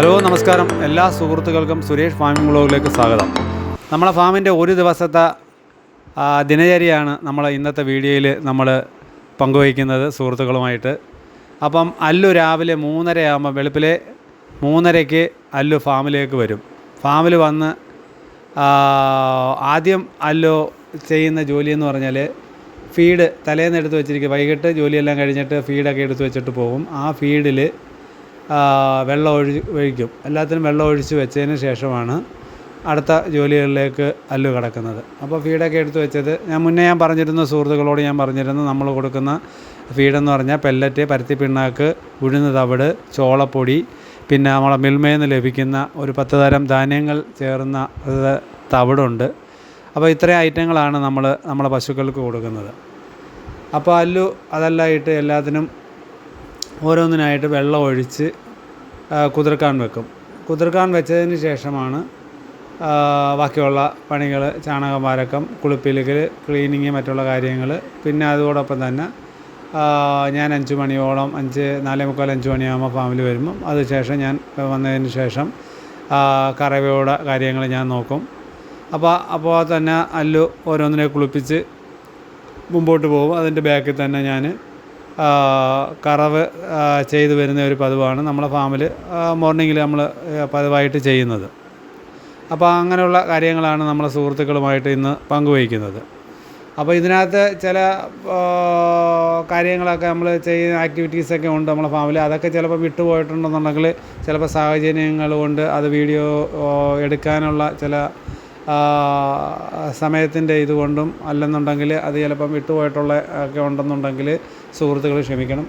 Hello നമസ്കാരം. എല്ലാ സുഹൃത്തുക്കൾക്കും സുരേഷ് ഫാമിംഗ് ബ്ലോഗിലേക്ക് സ്വാഗതം. നമ്മളെ ഫാമിന്റെ ഒരു ദിവസത്തെ ദിനചര്യയാണ് നമ്മൾ ഇന്നത്തെ വീഡിയോയിൽ നമ്മൾ പങ്കുവയ്ക്കുന്നത് സുഹൃത്തുക്കളുമായിട്ട്. അപ്പം അല്ലു രാവിലെ മൂന്നരയാകുമ്പോൾ വെളുപ്പിലെ മൂന്നരയ്ക്ക് അല്ലു ഫാമിലേക്ക് വരും. ഫാമിൽ വന്ന് ആദ്യം അല്ലു ചെയ്യുന്ന ജോലി എന്ന് പറഞ്ഞാൽ ഫീഡ് തലേന്ന് എടുത്ത് വെച്ചിരിക്കും. വൈകിട്ട് ജോലിയെല്ലാം കഴിഞ്ഞിട്ട് ഫീഡൊക്കെ എടുത്ത് വെച്ചിട്ട് പോകും. ആ ഫീഡിൽ വെള്ളം ഒഴി ഒഴിക്കും. എല്ലാത്തിനും വെള്ളം ഒഴിച്ച് വെച്ചതിന് ശേഷമാണ് അടുത്ത ജോലികളിലേക്ക് അല്ലു കടക്കുന്നത്. അപ്പോൾ ഫീഡൊക്കെ എടുത്ത് വെച്ചത് ഞാൻ മുന്നേ ഞാൻ പറഞ്ഞിരുന്ന സുഹൃത്തുക്കളോട് ഞാൻ പറഞ്ഞിരുന്നു നമ്മൾ കൊടുക്കുന്ന ഫീഡെന്ന് പറഞ്ഞാൽ പെല്ലറ്റ് പരുത്തി പിണ്ണാക്ക് ഉഴുന്ന് തവിട് ചോളപ്പൊടി പിന്നെ നമ്മളെ മിൽമയിൽ നിന്ന് ലഭിക്കുന്ന ഒരു പത്ത് തരം ധാന്യങ്ങൾ ചേർന്ന തവിടുണ്ട്. അപ്പോൾ ഇത്രയും ഐറ്റങ്ങളാണ് നമ്മൾ നമ്മളെ പശുക്കൾക്ക് കൊടുക്കുന്നത്. അപ്പോൾ അല്ലു അതെല്ലാം ഇട്ട് എല്ലാത്തിനും ഓരോന്നിനായിട്ട് വെള്ളം ഒഴിച്ച് കുതിർക്കാൻ വെക്കും. കുതിർക്കാൻ വെച്ചതിന് ശേഷമാണ് ബാക്കിയുള്ള പണികൾ ചാണകം വാരക്കം കുളിപ്പിലുകൾ ക്ലീനിങ് മറ്റുള്ള കാര്യങ്ങൾ പിന്നെ അതോടൊപ്പം തന്നെ ഞാൻ അഞ്ച് മണിയോളം അഞ്ച് നാലേ മുക്കാൽ അഞ്ച് മണിയാകുമ്പോൾ ഫാമിൽ വരുമ്പം അതിനുശേഷം ഞാൻ വന്നതിന് ശേഷം കറവയുടെ കാര്യങ്ങൾ ഞാൻ നോക്കും. അപ്പോൾ അപ്പോൾ തന്നെ അല്ലു ഓരോന്നിനെ കുളിപ്പിച്ച് മുമ്പോട്ട് പോകും. അതിന്റെ ബാക്കിൽ തന്നെ ഞാൻ കറവ് ചെയ്തു വരുന്ന ഒരു പതിവാണ് നമ്മളെ ഫാമിൽ മോർണിംഗിൽ നമ്മൾ പതിവായിട്ട് ചെയ്യുന്നത്. അപ്പോൾ അങ്ങനെയുള്ള കാര്യങ്ങളാണ് നമ്മളെ സുഹൃത്തുക്കളുമായിട്ട് ഇന്ന് പങ്കുവയ്ക്കുന്നത്. അപ്പോൾ ഇതിനകത്ത് ചില കാര്യങ്ങളൊക്കെ നമ്മൾ ചെയ്യുന്ന ആക്ടിവിറ്റീസൊക്കെ ഉണ്ട് നമ്മളെ ഫാമിൽ അതൊക്കെ ചിലപ്പോൾ വിട്ടുപോയിട്ടുണ്ടെന്നുണ്ടെങ്കിൽ ചിലപ്പോൾ സാഹചര്യങ്ങൾ കൊണ്ട് അത് വീഡിയോ എടുക്കാനുള്ള ചില സമയത്തിന്റെ ഇതുകൊണ്ടും അല്ലെന്നുണ്ടെങ്കിൽ അത് ചിലപ്പം വിട്ടുപോയിട്ടുള്ള ഒക്കെ ഉണ്ടെന്നുണ്ടെങ്കിൽ സുഹൃത്തുക്കൾ ക്ഷമിക്കണം.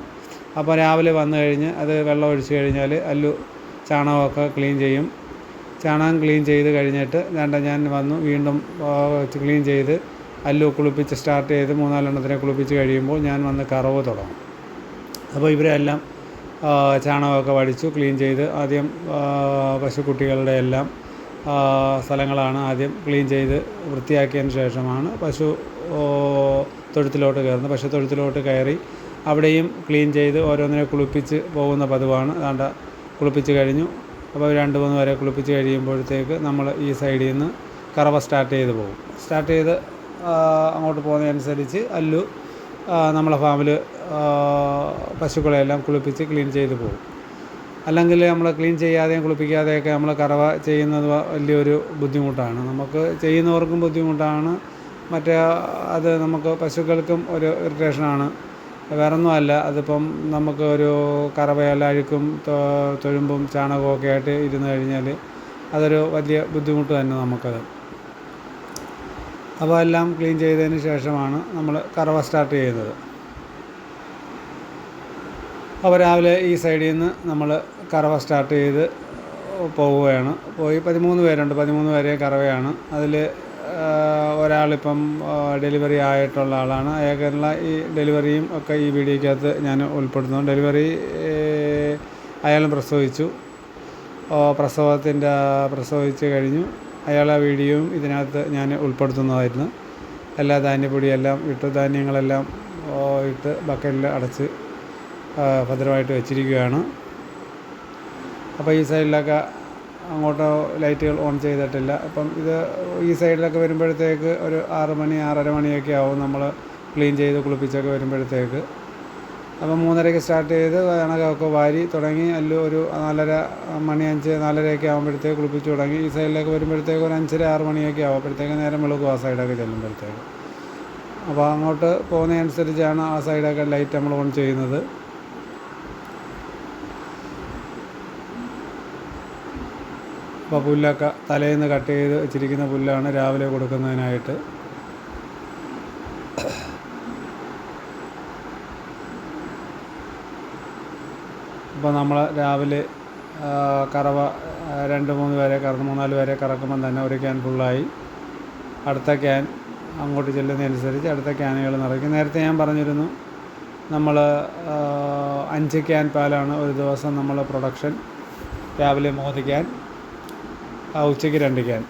അപ്പോൾ രാവിലെ വന്നു കഴിഞ്ഞ് അത് വെള്ളം ഒഴിച്ച് കഴിഞ്ഞാൽ അല്ലു ചാണകമൊക്കെ ക്ലീൻ ചെയ്യും. ചാണകം ക്ലീൻ ചെയ്ത് കഴിഞ്ഞിട്ട് വേണ്ട ഞാൻ വന്നു വീണ്ടും ക്ലീൻ ചെയ്ത് അല്ലു കുളിപ്പിച്ച് സ്റ്റാർട്ട് ചെയ്ത് മൂന്നാലെണ്ണത്തിനെ കുളിപ്പിച്ച് കഴിയുമ്പോൾ ഞാൻ വന്ന് കറവ് തുടങ്ങും. അപ്പോൾ ഇവരെല്ലാം ചാണകമൊക്കെ വടിച്ചു ക്ലീൻ ചെയ്ത് ആദ്യം പശുക്കുട്ടികളുടെ എല്ലാം സ്ഥലങ്ങളാണ് ആദ്യം ക്ലീൻ ചെയ്ത് വൃത്തിയാക്കിയതിന് ശേഷമാണ് പശു തൊഴുത്തിലോട്ട് കയറുന്നത്. പശു തൊഴുത്തിലോട്ട് കയറി അവിടെയും ക്ലീൻ ചെയ്ത് ഓരോന്നിനെ കുളിപ്പിച്ച് പോകുന്ന പതിവാണ്. അതാണ്ട് കുളിപ്പിച്ച് കഴിഞ്ഞു. അപ്പോൾ രണ്ട് മൂന്ന് വരെ കുളിപ്പിച്ച് കഴിയുമ്പോഴത്തേക്ക് നമ്മൾ ഈ സൈഡിൽ നിന്ന് കറവ സ്റ്റാർട്ട് ചെയ്ത് പോകും. സ്റ്റാർട്ട് ചെയ്ത് അങ്ങോട്ട് പോകുന്നതനുസരിച്ച് അല്ലു നമ്മളെ ഫാമിൽ പശുക്കളെല്ലാം കുളിപ്പിച്ച് ക്ലീൻ ചെയ്ത് പോകും. അല്ലെങ്കിൽ നമ്മൾ ക്ലീൻ ചെയ്യാതെയും കുളിപ്പിക്കാതെയൊക്കെ നമ്മൾ കറവ ചെയ്യുന്നത് വലിയൊരു ബുദ്ധിമുട്ടാണ്. നമുക്ക് ചെയ്യുന്നവർക്കും ബുദ്ധിമുട്ടാണ്. മറ്റേ അത് നമുക്ക് പശുക്കൾക്കും ഒരു ഇറിറ്റേഷനാണ്. വേറൊന്നുമല്ല അതിപ്പം നമുക്ക് ഒരു കറവയല്ല അഴുക്കും തൊഴുമ്പും ചാണകവും ഒക്കെ ആയിട്ട് ഇരുന്ന് കഴിഞ്ഞാൽ അതൊരു വലിയ ബുദ്ധിമുട്ട് തന്നെ നമുക്കത്. അപ്പോൾ എല്ലാം ക്ലീൻ ചെയ്തതിന് ശേഷമാണ് നമ്മൾ കറവ സ്റ്റാർട്ട് ചെയ്യുന്നത്. അപ്പോൾ രാവിലെ ഈ സൈഡിൽ നിന്ന് നമ്മൾ കറവ സ്റ്റാർട്ട് ചെയ്ത് പോവുകയാണ്. പോയി പതിമൂന്ന് പേരുണ്ട്. പതിമൂന്ന് പേരെ കറവയാണ്. അതിൽ ഒരാളിപ്പം ഡെലിവറി ആയിട്ടുള്ള ആളാണ്. അയാൾക്കുള്ള ഈ ഡെലിവറിയും ഒക്കെ ഈ വീഡിയോയ്ക്കകത്ത് ഞാൻ ഉൾപ്പെടുത്തുന്നു ഡെലിവറി അയാളും പ്രസവിച്ചു. പ്രസവത്തിന്റെ പ്രസവിച്ച് കഴിഞ്ഞു. അയാളെ വീഡിയോയും ഇതിനകത്ത് ഞാൻ ഉൾപ്പെടുത്തുന്നതായിരുന്നു. എല്ലാ ധാന്യപ്പൊടിയെല്ലാം ഇട്ട് ധാന്യങ്ങളെല്ലാം ഇട്ട് ബക്കറ്റിൽ അടച്ച് ഭദ്രമായിട്ട് വെച്ചിരിക്കുകയാണ്. അപ്പോൾ ഈ സൈഡിലൊക്കെ അങ്ങോട്ട് ലൈറ്റുകൾ ഓൺ ചെയ്തിട്ടില്ല. അപ്പം ഇത് ഈ സൈഡിലൊക്കെ വരുമ്പോഴത്തേക്ക് ഒരു ആറ് മണി ആറര മണിയൊക്കെ ആവും നമ്മൾ ക്ലീൻ ചെയ്ത് കുളിപ്പിച്ചൊക്കെ വരുമ്പോഴത്തേക്ക്. അപ്പം മൂന്നരയ്ക്ക് സ്റ്റാർട്ട് ചെയ്ത് കണക്കൊക്കെ വാരി തുടങ്ങി അല്ല ഒരു നാലര മണി അഞ്ച് നാലരയൊക്കെ ആകുമ്പോഴത്തേക്ക് കുളിപ്പിച്ച് തുടങ്ങി. ഈ സൈഡിലേക്ക് വരുമ്പോഴത്തേക്ക് ഒരു അഞ്ചര ആറ് മണിയൊക്കെ ആകുമ്പോഴത്തേക്ക് നേരം വെളുക്കും ആ സൈഡൊക്കെ ചെല്ലുമ്പോഴത്തേക്ക്. അപ്പോൾ അങ്ങോട്ട് പോകുന്നതനുസരിച്ചാണ് ആ സൈഡൊക്കെ ലൈറ്റ് നമ്മൾ ഓൺ ചെയ്യുന്നത്. അപ്പോൾ പുല്ലൊക്കെ തലേന്ന് കട്ട് ചെയ്ത് വെച്ചിരിക്കുന്ന പുല്ലാണ് രാവിലെ കൊടുക്കുന്നതിനായിട്ട്. അപ്പോൾ നമ്മൾ രാവിലെ കറവ രണ്ട് മൂന്ന് പേരെ കറന്ന് മൂന്നാൽ പേരെ കറക്കുമ്പം തന്നെ ഒരു ക്യാൻ ഫുള്ളായി. അടുത്ത ക്യാൻ അങ്ങോട്ട് ചെല്ലുന്നതനുസരിച്ച് അടുത്ത ക്യാനുകൾ നിറയ്ക്കും. നേരത്തെ ഞാൻ പറഞ്ഞിരുന്നു നമ്മൾ അഞ്ച് ക്യാൻ പാലാണ് ഒരു ദിവസം നമ്മൾ പ്രൊഡക്ഷൻ രാവിലെ മൂന്ന് ക്യാൻ. ആ, ഉച്ചയ്ക്ക് രണ്ട് ക്യാൻ.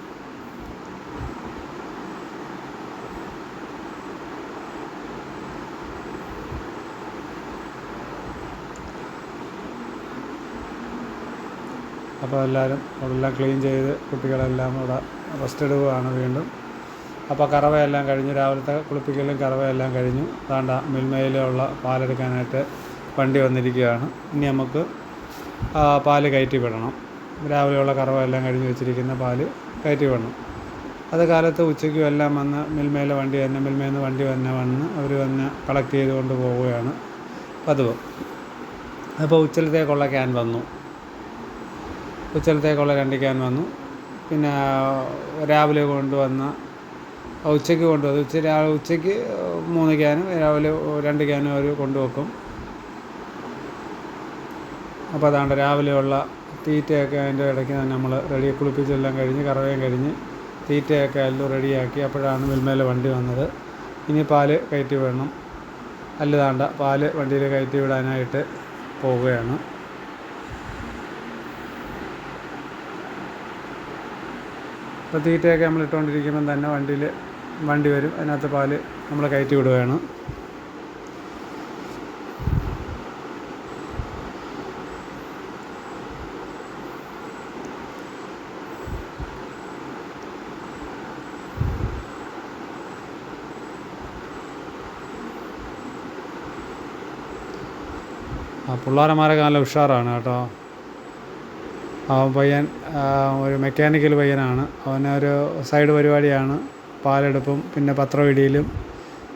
അപ്പോൾ എല്ലാവരും അവിടെല്ലാം ക്ലീൻ ചെയ്ത് കുട്ടികളെല്ലാം അവിടെ റെസ്റ്റ് എടുക്കുകയാണ് വീണ്ടും. അപ്പോൾ കറവയെല്ലാം കഴിഞ്ഞു രാവിലത്തെ കുളിപ്പിക്കലും കറവയെല്ലാം കഴിഞ്ഞു അതാണ്ട മിൽമയിലുള്ള പാലെടുക്കാനായിട്ട് വണ്ടി വന്നിരിക്കുകയാണ്. ഇനി നമുക്ക് പാൽ കയറ്റി വിടണം. രാവിലെയുള്ള കറവെല്ലാം കഴിഞ്ഞ് വെച്ചിരിക്കുന്ന പാൽ കയറ്റി വിടണം. അത് കാലത്ത് ഉച്ചയ്ക്കും എല്ലാം വന്ന് മിൽമയിലെ വണ്ടി തന്നെ മിൽമയിൽ നിന്ന് വണ്ടി തന്നെ വന്ന് അവർ വന്ന് കളക്ട് ചെയ്തുകൊണ്ട് പോവുകയാണ് പതിവ്. അപ്പോൾ ഉച്ചലത്തേക്കുള്ള ക്യാൻ വന്നു. ഉച്ചലത്തേക്കുള്ള രണ്ട് ക്യാൻ വന്നു. പിന്നെ രാവിലെ കൊണ്ടുവന്ന ഉച്ചയ്ക്ക് കൊണ്ടുവന്നു ഉച്ച രാവിലെ ഉച്ചയ്ക്ക് മൂന്ന് ക്യാനും രാവിലെ രണ്ട് ക്യാനും അവർ കൊണ്ടുവെക്കും. അപ്പോൾ അതാണ്ട് രാവിലെയുള്ള തീറ്റയൊക്കെ അതിന്റെ ഇടയ്ക്ക് തന്നെ നമ്മൾ റെഡി കുളിപ്പിച്ചെല്ലാം കഴിഞ്ഞ് കറവയും കഴിഞ്ഞ് തീറ്റയൊക്കെ എല്ലാം റെഡിയാക്കി അപ്പോഴാണ് മിൽമേലെ വണ്ടി വന്നത്. ഇനി പാൽ കയറ്റി വിടണം. അല്ലതാണ്ട പാൽ വണ്ടിയിൽ കയറ്റി വിടാനായിട്ട് പോവുകയാണ്. അപ്പോൾ തീറ്റയൊക്കെ നമ്മൾ ഇട്ടുകൊണ്ടിരിക്കുമ്പം തന്നെ വണ്ടിയിൽ വണ്ടി വരും. അതിനകത്ത് പാൽ നമ്മൾ കയറ്റി വിടുകയാണ്. ആ പിള്ളേരന്മാരൊക്കെ നല്ല ഉഷാറാണ് കേട്ടോ. അവൻ പയ്യൻ ഒരു മെക്കാനിക്കൽ പയ്യനാണ്. അവനൊരു സൈഡ് പരിപാടിയാണ്. പാലെടുപ്പും പിന്നെ പത്രവിടിയിലും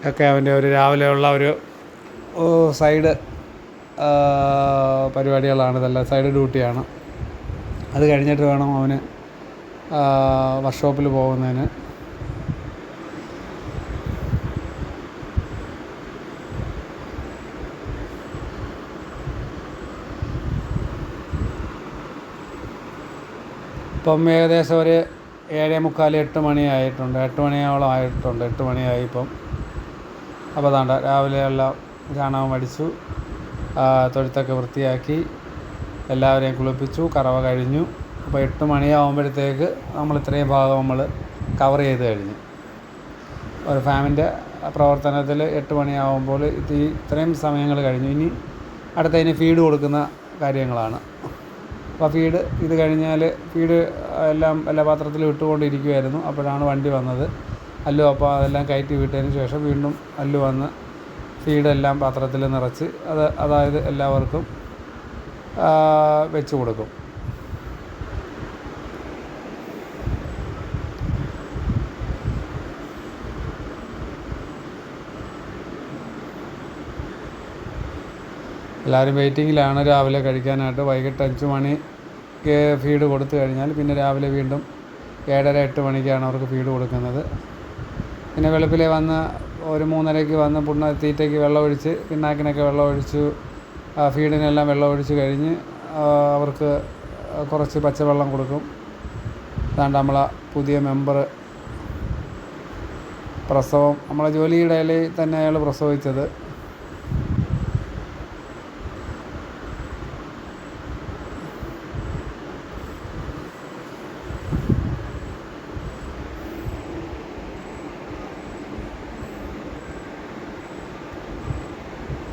ഒക്കെ അവന്റെ ഒരു രാവിലെയുള്ള ഒരു സൈഡ് പരിപാടികളാണ്. ഇതെല്ലാം സൈഡ് ഡ്യൂട്ടിയാണ് അത് കഴിഞ്ഞിട്ട് വേണം അവന് വർക്ക്ഷോപ്പിൽ പോകുന്നതിന്. ഇപ്പം ഏകദേശം ഒരു ഏഴേ മുക്കാൽ എട്ട് മണിയായിട്ടുണ്ട് എട്ട് മണിയോളം ആയിട്ടുണ്ട്. എട്ട് മണിയായി ഇപ്പം. അപ്പോൾ അതാണ്ട രാവിലെ എല്ലാം ചാണകം അടിച്ചു തൊഴുത്തൊക്കെ വൃത്തിയാക്കി എല്ലാവരെയും കുളിപ്പിച്ചു കറവ കഴിഞ്ഞു. അപ്പോൾ എട്ട് മണിയാകുമ്പോഴത്തേക്ക് നമ്മൾ ഇത്രയും ഭാഗം നമ്മൾ കവർ ചെയ്ത് കഴിഞ്ഞു. ഒരു ഫാമിന്റെ പ്രവർത്തനത്തിൽ എട്ട് മണിയാകുമ്പോൾ ഇത് ഇത്രയും സമയങ്ങൾ കഴിഞ്ഞു. ഇനി അടുത്ത ഇനി ഫീഡ് കൊടുക്കുന്ന കാര്യങ്ങളാണ്. അപ്പോൾ ഫീഡ് ഇത് കഴിഞ്ഞാൽ ഫീഡ് എല്ലാം എല്ലാ പാത്രത്തിലും ഇട്ടുകൊണ്ടിരിക്കുമായിരുന്നു അപ്പോഴാണ് വണ്ടി വന്നത്. അല്ലു അപ്പോൾ അതെല്ലാം കയറ്റി വിട്ടതിന് ശേഷം വീണ്ടും അല്ലു വന്ന് ഫീഡെല്ലാം പാത്രത്തിൽ നിറച്ച് അത് അതായത് എല്ലാവർക്കും വെച്ച് കൊടുക്കും. എല്ലാവരും വെയിറ്റിങ്ങിലാണ് രാവിലെ കഴിക്കാനായിട്ട്. വൈകിട്ട് അഞ്ച് മണിക്ക് ഫീഡ് കൊടുത്തു കഴിഞ്ഞാൽ പിന്നെ രാവിലെ വീണ്ടും ഏഴര എട്ട് മണിക്കാണ് അവർക്ക് ഫീഡ് കൊടുക്കുന്നത്. പിന്നെ വെളുപ്പിലെ വന്ന് ഒരു മൂന്നരയ്ക്ക് വന്ന് പുണ്ണ തീറ്റയ്ക്ക് വെള്ളമൊഴിച്ച് പിണ്ണാക്കിനൊക്കെ വെള്ളമൊഴിച്ചു ഫീഡിനെല്ലാം വെള്ളമൊഴിച്ച് കഴിഞ്ഞ് അവർക്ക് കുറച്ച് പച്ചവെള്ളം കൊടുക്കും. അതാണ്ട് നമ്മളെ പുതിയ മെമ്പർ പ്രസവം. നമ്മളെ ജോലിയുടെ ഇടയിൽ തന്നെ അയാൾ പ്രസവിച്ചത്.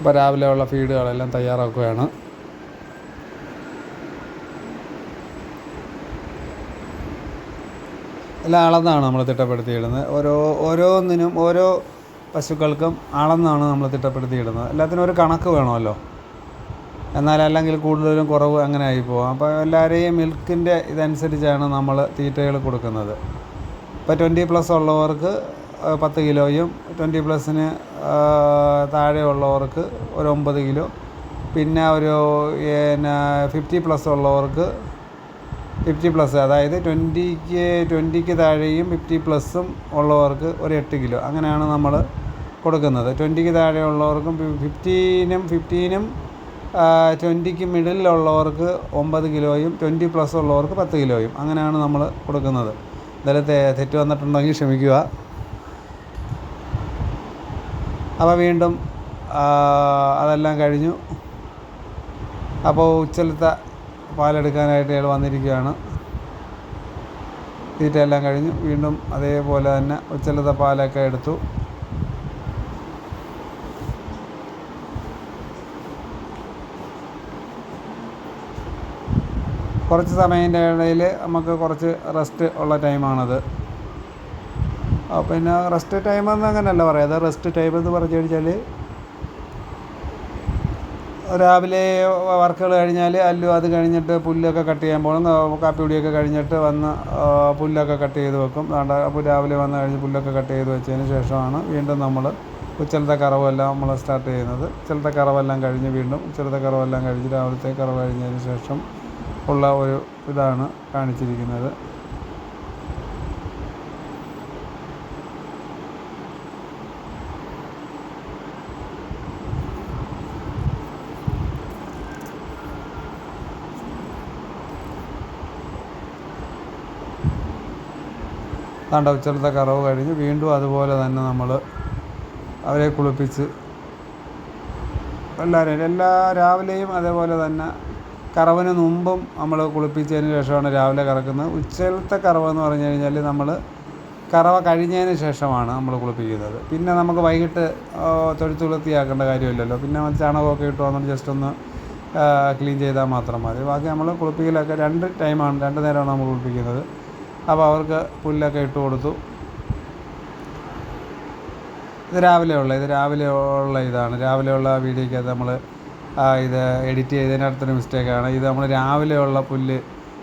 ഇപ്പോൾ രാവിലെയുള്ള ഫീഡുകളെല്ലാം തയ്യാറാക്കുകയാണ്. എല്ലാം അളന്നാണ് നമ്മൾ തിട്ടപ്പെടുത്തിയിടുന്നത്. ഓരോ ഓരോന്നിനും ഓരോ പശുക്കൾക്കും അളന്നാണ് നമ്മൾ തിട്ടപ്പെടുത്തിയിടുന്നത്. എല്ലാത്തിനും ഒരു കണക്ക് വേണമല്ലോ. എന്നാൽ അല്ലെങ്കിൽ കൂടുതലും കുറവ് അങ്ങനെ ആയി പോകും അപ്പോൾ എല്ലാവരെയും മിൽക്കിന്റെ ഇതനുസരിച്ചാണ് നമ്മൾ തീറ്റകൾ കൊടുക്കുന്നത്. ഇപ്പോൾ ട്വന്റി പ്ലസ് ഉള്ളവർക്ക് പത്ത് കിലോയും ട്വന്റി പ്ലസിന് താഴെ ഉള്ളവർക്ക് ഒരു ഒമ്പത് കിലോ. പിന്നെ ഒരു പിന്നെ ഫിഫ്റ്റി പ്ലസ് ഉള്ളവർക്ക് ഫിഫ്റ്റി പ്ലസ് അതായത് ട്വന്റിക്ക് ട്വന്റിക്ക് താഴെയും ഫിഫ്റ്റി പ്ലസ്സും ഉള്ളവർക്ക് ഒരു എട്ട് കിലോ. അങ്ങനെയാണ് നമ്മൾ കൊടുക്കുന്നത്. ട്വന്റിക്ക് താഴെയുള്ളവർക്കും ഫിഫ്റ്റീനും ഫിഫ്റ്റീനും ട്വന്റിക്ക് മിഡിലുള്ളവർക്ക് ഒമ്പത് കിലോയും ട്വന്റി പ്ലസ് ഉള്ളവർക്ക് പത്ത് കിലോയും. അങ്ങനെയാണ് നമ്മൾ കൊടുക്കുന്നത്. എന്തായാലും തെറ്റ് വന്നിട്ടുണ്ടെങ്കിൽ ക്ഷമിക്കുക. അപ്പോൾ വീണ്ടും അതെല്ലാം കഴിഞ്ഞു. അപ്പോൾ ഉച്ചലത്തെ പാലെടുക്കാനായിട്ട് അയാൾ വന്നിരിക്കുകയാണ്. തീറ്റയെല്ലാം കഴിഞ്ഞു. വീണ്ടും അതേപോലെ തന്നെ ഉച്ചലത്തെ പാലൊക്കെ എടുത്തു. കുറച്ച് സമയത്തിന്റെ ഇടയിൽ നമുക്ക് കുറച്ച് റെസ്റ്റ് ഉള്ള ടൈമാണത്. പിന്നെ റെസ്റ്റ് ടൈം എന്ന് അങ്ങനെയല്ല പറയാം. റെസ്റ്റ് ടൈം എന്ന് പറഞ്ഞു കഴിഞ്ഞാൽ രാവിലെ വർക്കുകൾ കഴിഞ്ഞാൽ അല്ലു അത് കഴിഞ്ഞിട്ട് പുല്ലൊക്കെ കട്ട് ചെയ്യാൻ പോകണം ആ, കാപ്പി പൊടിയൊക്കെ കഴിഞ്ഞിട്ട് വന്ന് പുല്ലൊക്കെ കട്ട് ചെയ്ത് വെക്കും. അപ്പോൾ രാവിലെ വന്ന് കഴിഞ്ഞ് പുല്ലൊക്കെ കട്ട് ചെയ്ത് വെച്ചതിന് ശേഷമാണ് വീണ്ടും നമ്മൾ ഉച്ചലത്തെ കറവെല്ലാം നമ്മൾ സ്റ്റാർട്ട് ചെയ്യുന്നത്. ഉച്ചലത്തെ കറവെല്ലാം കഴിഞ്ഞ് വീണ്ടും ഉച്ചലത്തെ കറവെല്ലാം കഴിഞ്ഞ് രാവിലത്തെ കറവ് കഴിഞ്ഞതിന് ശേഷം ഉള്ള ഒരു ഇതാണ് കാണിച്ചിരിക്കുന്നത്. താണ്ട കറവ് കഴിഞ്ഞ് വീണ്ടും അതുപോലെ തന്നെ നമ്മൾ അവരെ കുളിപ്പിച്ച് എല്ലാവരെയും എല്ലാ രാവിലെയും അതേപോലെ തന്നെ കറവിന് മുമ്പും നമ്മൾ കുളിപ്പിച്ചതിന് ശേഷമാണ് രാവിലെ കറക്കുന്നത്. ഉച്ചയിലത്തെ കറവ് എന്ന് പറഞ്ഞു കഴിഞ്ഞാൽ നമ്മൾ കറവ കഴിഞ്ഞതിന് ശേഷമാണ് നമ്മൾ കുളിപ്പിക്കുന്നത്. പിന്നെ നമുക്ക് വൈകിട്ട് ആ, തൊഴുത്ത് വൃത്തിയാക്കേണ്ട കാര്യമില്ലല്ലോ. പിന്നെ ചാണകമൊക്കെ ഇട്ട് വന്നിട്ട് ജസ്റ്റ് ഒന്ന് ക്ലീൻ ചെയ്താൽ മാത്രം മതി. ബാക്കി നമ്മൾ കുളിപ്പിക്കലൊക്കെ രണ്ട് ടൈമാണ് രണ്ട് നേരമാണ് നമ്മൾ കുളിപ്പിക്കുന്നത്. അപ്പോൾ അവർക്ക് പുല്ലൊക്കെ ഇട്ട് കൊടുത്തു. ഇത് രാവിലെ ഉള്ള ഇത് രാവിലെ ഉള്ള ഇതാണ്. രാവിലെ ഉള്ള വീഡിയോയ്ക്കകത്ത് നമ്മൾ ഇത് എഡിറ്റ് ചെയ്തതിനടുത്തൊരു മിസ്റ്റേക്കാണ് ഇത് നമ്മൾ രാവിലെ ഉള്ള പുല്ല്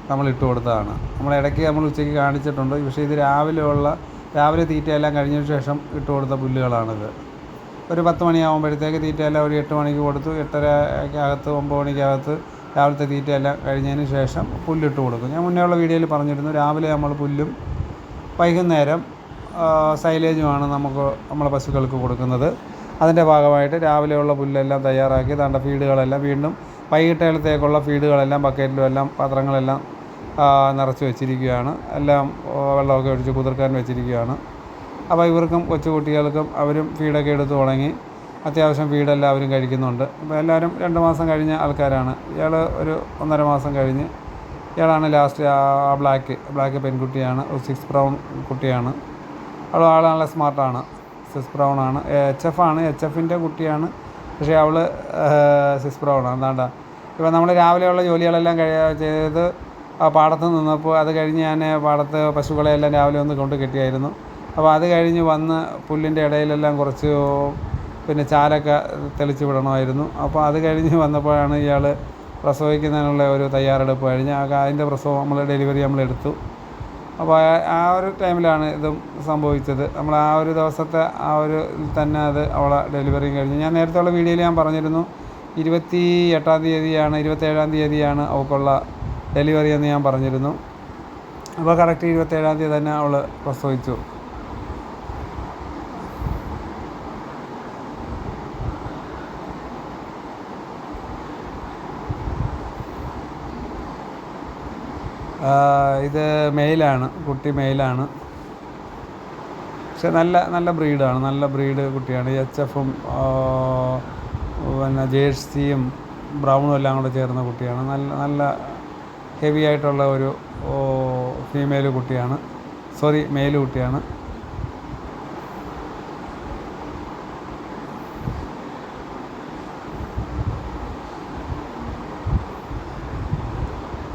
നമ്മൾ ഇട്ട് കൊടുത്തതാണ്. നമ്മൾ ഇടയ്ക്ക് നമ്മൾ ഉച്ചയ്ക്ക് കാണിച്ചിട്ടുണ്ട്. പക്ഷേ ഇത് രാവിലെ ഉള്ള രാവിലെ തീറ്റയെല്ലാം കഴിഞ്ഞതിന് ശേഷം ഇട്ട് കൊടുത്ത പുല്ലുകളാണിത്. ഒരു പത്ത് മണിയാകുമ്പോഴത്തേക്ക് തീറ്റയെല്ലാം ഒരു എട്ട് മണിക്ക് കൊടുത്തു. എട്ടരക്കകത്ത് ഒമ്പത് മണിക്കകത്ത് രാവിലത്തെ തീറ്റയെല്ലാം കഴിഞ്ഞതിന് ശേഷം പുല്ലിട്ട് കൊടുക്കും. ഞാൻ മുന്നേ ഉള്ള വീഡിയോയിൽ പറഞ്ഞിരുന്നു രാവിലെ നമ്മൾ പുല്ലും വൈകുന്നേരം സൈലേജുമാണ് നമുക്ക് നമ്മളെ പശുക്കൾക്ക് കൊടുക്കുന്നത്. അതിന്റെ ഭാഗമായിട്ട് രാവിലെയുള്ള പുല്ലെല്ലാം തയ്യാറാക്കി താണ്ട ഫീഡുകളെല്ലാം വീണ്ടും വൈകിട്ടേലത്തേക്കുള്ള ഫീഡുകളെല്ലാം ബക്കറ്റിലും എല്ലാം പാത്രങ്ങളെല്ലാം നിറച്ച് വെച്ചിരിക്കുകയാണ്. എല്ലാം വെള്ളമൊക്കെ ഒഴിച്ച് കുതിർക്കാൻ വെച്ചിരിക്കുകയാണ്. അപ്പോൾ ഇവർക്കും കൊച്ചുകുട്ടികൾക്കും അവരും ഫീഡൊക്കെ എടുത്ത് തുടങ്ങി. അത്യാവശ്യം ഫീഡ് എല്ലാവരും കഴിക്കുന്നുണ്ട്. അപ്പോൾ എല്ലാവരും രണ്ട് മാസം കഴിഞ്ഞ ആൾക്കാരാണ്. ഇയാൾ ഒരു ഒന്നര മാസം കഴിഞ്ഞ് ഇയാളാണ് ലാസ്റ്റ് ആ ബ്ലാക്ക് ബ്ലാക്ക് പെൺകുട്ടിയാണ്. ഒരു സിക്സ് ബ്രൗൺ കുട്ടിയാണ്. അവൾ ആൾ നല്ല സ്മാർട്ടാണ് സിക്സ് ബ്രൗൺ ആണ്. എച്ച് എഫ് ആണ്. എച്ച് എഫിന്റെ കുട്ടിയാണ്. പക്ഷേ അവൾ സിക്സ് ബ്രൗൺ ആണ്. എന്താണ്ട ഇപ്പോൾ നമ്മൾ രാവിലെയുള്ള ജോലികളെല്ലാം കഴി ചെയ്ത് പാടത്ത് നിന്നപ്പോൾ അത് കഴിഞ്ഞ് ഞാൻ പാടത്ത് പശുക്കളെ എല്ലാം രാവിലെ ഒന്ന് കൊണ്ട് കെട്ടിയായിരുന്നു. അപ്പോൾ അത് കഴിഞ്ഞ് വന്ന് പുല്ലിന്റെ ഇടയിലെല്ലാം കുറച്ച് പിന്നെ ചാലൊക്കെ തെളിച്ച് വിടണമായിരുന്നു. അപ്പോൾ അത് കഴിഞ്ഞ് വന്നപ്പോഴാണ് ഇയാൾ പ്രസവിക്കുന്നതിനുള്ള ഒരു തയ്യാറെടുപ്പ് കഴിഞ്ഞ് അതിന്റെ പ്രസവം നമ്മൾ ഡെലിവറി നമ്മൾ എടുത്തു. അപ്പോൾ ആ- ആ ഒരു ടൈമിലാണ് ഇതും സംഭവിച്ചത്. നമ്മൾ ആ ഒരു ദിവസത്തെ ആ ഒരു തന്നെ അത് അവളെ ഡെലിവറിയും കഴിഞ്ഞു. ഞാൻ നേരത്തെയുള്ള വീഡിയോയിൽ ഞാൻ പറഞ്ഞിരുന്നു ഇരുപത്തി എട്ടാം തീയതിയാണ് ഇരുപത്തേഴാം തീയതിയാണ് അവൾക്കുള്ള ഡെലിവറി എന്ന് ഞാൻ പറഞ്ഞിരുന്നു. അപ്പോൾ കറക്റ്റ് ഇരുപത്തേഴാം തീയതി തന്നെ അവൾ പ്രസവിച്ചു. ഇത് മെയിലാണ് കുട്ടി മെയിലാണ്. പക്ഷെ നല്ല നല്ല ബ്രീഡാണ് നല്ല ബ്രീഡ് കുട്ടിയാണ്. എച്ച് എഫും പിന്നെ ജേഴ്സിയും ബ്രൗണും എല്ലാം കൂടെ ചേർന്ന കുട്ടിയാണ്. നല്ല നല്ല ഹെവി ആയിട്ടുള്ള ഒരു ഫീമെയിൽ കുട്ടിയാണ്. സോറി മെയിൽ കുട്ടിയാണ്.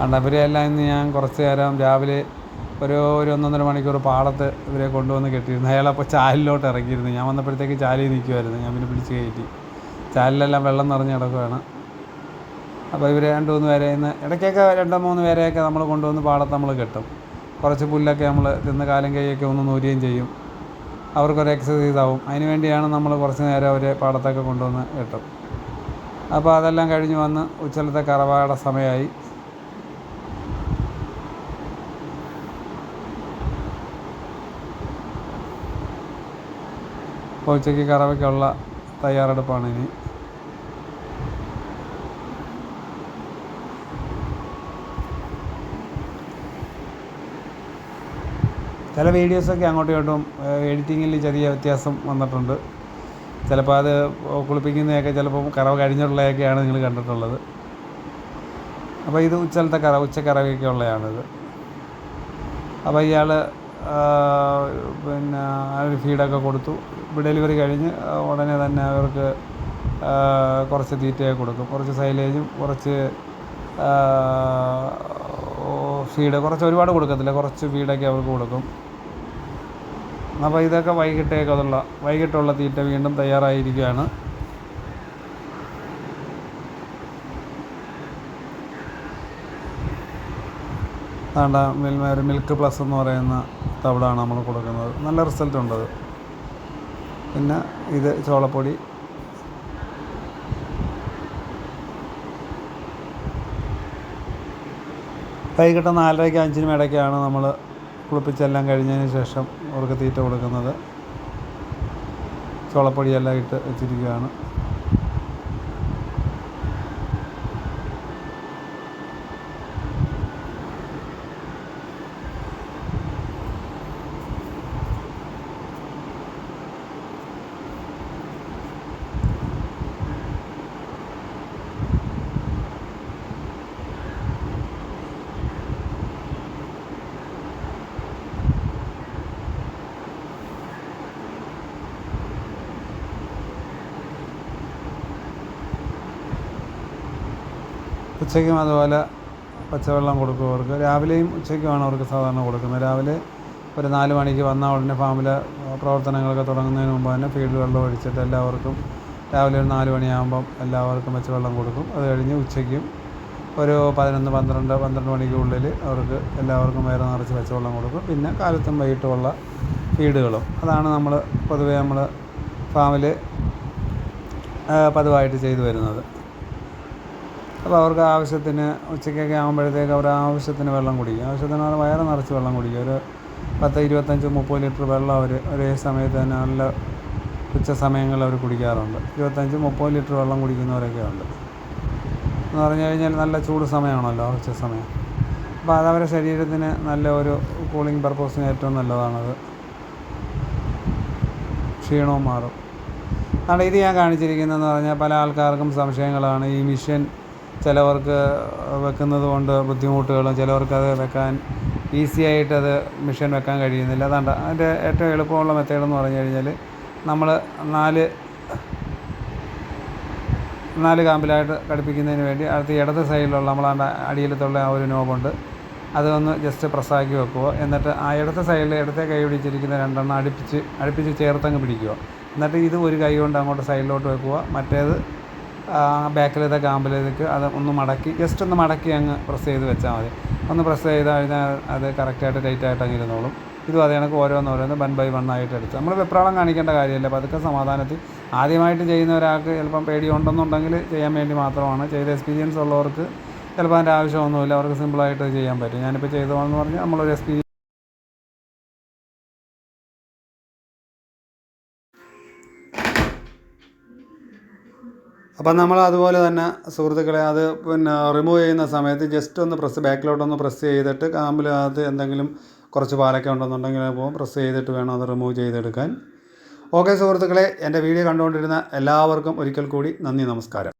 കാരണം ഇവരെയെല്ലാം ഇന്ന് ഞാൻ കുറച്ച് നേരം രാവിലെ ഒരു ഒരു ഒന്നൊന്നര മണിക്കൂർ പാടത്ത് ഇവരെ കൊണ്ടുവന്ന് കെട്ടിയിരുന്നു. അയാളപ്പോൾ ചാലിലോട്ട് ഇറങ്ങിയിരുന്നു. ഞാൻ വന്നപ്പോഴത്തേക്ക് ചാലിൽ നിൽക്കുമായിരുന്നു ഞാൻ പിന്നെ പിടിച്ച് കയറ്റി. ചാലിലെല്ലാം വെള്ളം നിറഞ്ഞ് കിടക്കുകയാണ് അപ്പോൾ ഇവർ രണ്ട് മൂന്ന് പേരെ ഇന്ന് ഇടയ്ക്കൊക്കെ രണ്ടോ മൂന്ന് പേരെയൊക്കെ നമ്മൾ കൊണ്ടുവന്ന് പാടത്ത് നമ്മൾ കെട്ടും. കുറച്ച് പുല്ലൊക്കെ നമ്മൾ തിന്ന് കാലം കൈയൊക്കെ ഒന്ന് നൂരുകയും ചെയ്യും. അവർക്കൊരു എക്സസൈസ് ആവും. അതിന് വേണ്ടിയാണ് നമ്മൾ കുറച്ച് നേരം അവരെ പാടത്തൊക്കെ കൊണ്ടുവന്ന് കെട്ടും. അപ്പോൾ അതെല്ലാം കഴിഞ്ഞ് വന്ന് ഉച്ചലത്തെ കറവാട സമയമായി. അപ്പോൾ ഉച്ചയ്ക്ക് കറവയ്ക്കുള്ള തയ്യാറെടുപ്പാണ് ഇനി. ചില വീഡിയോസൊക്കെ അങ്ങോട്ടും ഇങ്ങോട്ടും എഡിറ്റിങ്ങിൽ ചെറിയ വ്യത്യാസം വന്നിട്ടുണ്ട്. ചിലപ്പോൾ അത് കുളിപ്പിക്കുന്നതൊക്കെ ചിലപ്പം കറവ് കഴിഞ്ഞിട്ടുള്ളതൊക്കെയാണ് നിങ്ങൾ കണ്ടിട്ടുള്ളത്. അപ്പോൾ ഇത് ഉച്ചലത്തെ കറ ഉച്ചക്കറവയൊക്കെ ഉള്ളതാണിത്. അപ്പോൾ ഇയാൾ പിന്നെ ഒരു ഫീഡൊക്കെ കൊടുത്തു. ഡെലിവറി കഴിഞ്ഞ് ഉടനെ തന്നെ അവർക്ക് കുറച്ച് തീറ്റയൊക്കെ കൊടുക്കും. കുറച്ച് സൈലേജും കുറച്ച് ഫീഡ് കുറച്ച് ഒരുപാട് കൊടുക്കത്തില്ല. കുറച്ച് ഫീഡൊക്കെ അവർക്ക് കൊടുക്കും. അപ്പോൾ ഇതൊക്കെ വൈകിട്ടേക്കുള്ള വൈകിട്ടുള്ള തീറ്റ വീണ്ടും തയ്യാറായിരിക്കുകയാണ്. വേണ്ട മിൽമ ഒരു മിൽക്ക് പ്ലസ് എന്ന് പറയുന്ന തവിടാണ് നമ്മൾ കൊടുക്കുന്നത്. നല്ല റിസൾട്ട് ഉണ്ട് അത്. പിന്നെ ഇത് ചോളപ്പൊടി. വൈകിട്ട് നാലരയ്ക്ക് അഞ്ചിനും ഇടയ്ക്കാണ് നമ്മൾ കുളിപ്പിച്ചെല്ലാം കഴിഞ്ഞതിന് ശേഷം അവർക്ക് തീറ്റ കൊടുക്കുന്നത്. ചോളപ്പൊടിയെല്ലാം ഇട്ട് വെച്ചിരിക്കുകയാണ്. ഉച്ചയ്ക്കും അതുപോലെ പച്ചവെള്ളം കൊടുക്കും അവർക്ക്. രാവിലെയും ഉച്ചയ്ക്കുമാണ് അവർക്ക് സാധാരണ കൊടുക്കുന്നത്. രാവിലെ ഒരു നാല് മണിക്ക് വന്ന ഉടനെ ഫാമിലെ പ്രവർത്തനങ്ങളൊക്കെ തുടങ്ങുന്നതിന് മുമ്പ് തന്നെ ഫീൽഡ് വെള്ളം ഒഴിച്ചിട്ട് എല്ലാവർക്കും രാവിലെ ഒരു നാല് മണിയാകുമ്പം എല്ലാവർക്കും പച്ചവെള്ളം കൊടുക്കും. അത് കഴിഞ്ഞ് ഉച്ചയ്ക്കും ഒരു പതിനൊന്ന് പന്ത്രണ്ട് പന്ത്രണ്ട് മണിക്കുള്ളിൽ അവർക്ക് എല്ലാവർക്കും വയറ് നിറച്ച് പച്ചവെള്ളം കൊടുക്കും. പിന്നെ കാലത്തും വൈകിട്ടുമുള്ള ഫീഡുകളും. അതാണ് നമ്മൾ പൊതുവേ നമ്മൾ ഫാമിൽ പതിവായിട്ട് ചെയ്തു വരുന്നത്. അപ്പോൾ അവർക്ക് ആവശ്യത്തിന് ഉച്ചയ്ക്കൊക്കെ ആകുമ്പോഴത്തേക്ക് അവർ ആവശ്യത്തിന് വെള്ളം കുടിക്കും. ആവശ്യത്തിന് അവർ വയറ് നിറച്ച് വെള്ളം കുടിക്കും. ഒരു പത്ത് ഇരുപത്തഞ്ച് മുപ്പത് ലിറ്റർ വെള്ളം അവർ ഒരേ സമയത്ത് തന്നെ നല്ല ഉച്ച സമയങ്ങളിൽ അവർ കുടിക്കാറുണ്ട്. ഇരുപത്തഞ്ച് മുപ്പത് ലിറ്റർ വെള്ളം കുടിക്കുന്നവരൊക്കെ ഉണ്ട്. എന്ന് പറഞ്ഞു കഴിഞ്ഞാൽ നല്ല ചൂട് സമയമാണല്ലോ ഉച്ച സമയം. അപ്പോൾ അതവരുടെ ശരീരത്തിന് നല്ല ഒരു കൂളിംഗ് പർപ്പസിന് ഏറ്റവും നല്ലതാണത് ക്ഷീണവും മാറും. അതാണ് ഇത് ഞാൻ കാണിച്ചിരിക്കുന്നതെന്ന് പറഞ്ഞാൽ പല ആൾക്കാർക്കും സംശയങ്ങളാണ്. ഈ മിഷ്യൻ ചിലവർക്ക് വെക്കുന്നത് കൊണ്ട് ബുദ്ധിമുട്ടുകളും ചിലവർക്ക് അത് വെക്കാൻ ഈസി ആയിട്ട് അത് മിഷൻ വെക്കാൻ കഴിയുന്നില്ല. അതാണ്ട് അതിന്റെ ഏറ്റവും എളുപ്പമുള്ള മെത്തേഡ് എന്ന് പറഞ്ഞു കഴിഞ്ഞാൽ നമ്മൾ നാല് നാല് കാമ്പിലായിട്ട് ഘടിപ്പിക്കുന്നതിന് വേണ്ടി അടുത്ത് ഇടത് സൈഡിലുള്ള നമ്മളാണ്ട് അടിയിലത്തുള്ള ആ ഒരു നോബുണ്ട് അതൊന്ന് ജസ്റ്റ് പ്രസ്സാക്കി വെക്കുക. എന്നിട്ട് ആ ഇടത്തെ സൈഡിൽ ഇടത്തെ കൈ പിടിച്ചിരിക്കുന്ന രണ്ടെണ്ണം അടുപ്പിച്ച് അടുപ്പിച്ച് ചേർത്തങ്ങ് പിടിക്കുക. എന്നിട്ട് ഇത് ഒരു കൈ കൊണ്ട് അങ്ങോട്ട് സൈഡിലോട്ട് വെക്കുക. മറ്റേത് ബാക്കിലത്തെ കാമ്പിലേക്ക് അത് ഒന്ന് മടക്കി ജസ്റ്റ് ഒന്ന് മടക്കി അങ്ങ് പ്രസ് ചെയ്ത് വെച്ചാൽ മതി. ഒന്ന് പ്രസ് ചെയ്ത് കഴിഞ്ഞാൽ അത് കറക്റ്റായിട്ട് ടൈറ്റായിട്ട് അങ്ങ് ഇരുന്നോളും. ഇതും അതേ കണക്ക് ഓരോന്നോരോന്ന് വൺ ബൈ വൺ ആയിട്ട് എടുത്ത്. നമ്മൾ വെപ്രാളം കാണിക്കേണ്ട കാര്യമില്ല. പതുക്കെ സമാധാനത്തിൽ ആദ്യമായിട്ട് ചെയ്യുന്ന ഒരാൾക്ക് ചിലപ്പം പേടിയുണ്ടെന്നുണ്ടെങ്കിൽ ചെയ്യാൻ വേണ്ടി മാത്രമാണ്. ചെയ്ത എക്സ്പീരിയൻസ് ഉള്ളവർക്ക് ചിലപ്പോൾ അതിന്റെ ആവശ്യമൊന്നുമില്ല. അവർക്ക് സിമ്പിളായിട്ട് ചെയ്യാൻ പറ്റും. ഞാനിപ്പോൾ ചെയ്തതെന്ന് പറഞ്ഞാൽ നമ്മളൊരു എക്സ്പീരിയൻസ് അപ്പം നമ്മൾ അതുപോലെ തന്നെ സുഹൃത്തുക്കളെ അത് പിന്നെ റിമൂവ് ചെയ്യുന്ന സമയത്ത് ജസ്റ്റ് ഒന്ന് പ്രസ് ബാക്കിലോട്ടൊന്ന് പ്രസ് ചെയ്തിട്ട് കാമ്പിലകത്ത് എന്തെങ്കിലും കുറച്ച് പാലൊക്കെ ഉണ്ടെന്നുണ്ടെങ്കിൽ പോകും പ്രസ് ചെയ്തിട്ട് വേണം അത് റിമൂവ് ചെയ്തെടുക്കാൻ. ഓക്കെ സുഹൃത്തുക്കളെ എന്റെ വീഡിയോ കണ്ടുകൊണ്ടിരുന്ന എല്ലാവർക്കും ഒരിക്കൽ കൂടി നന്ദി നമസ്കാരം.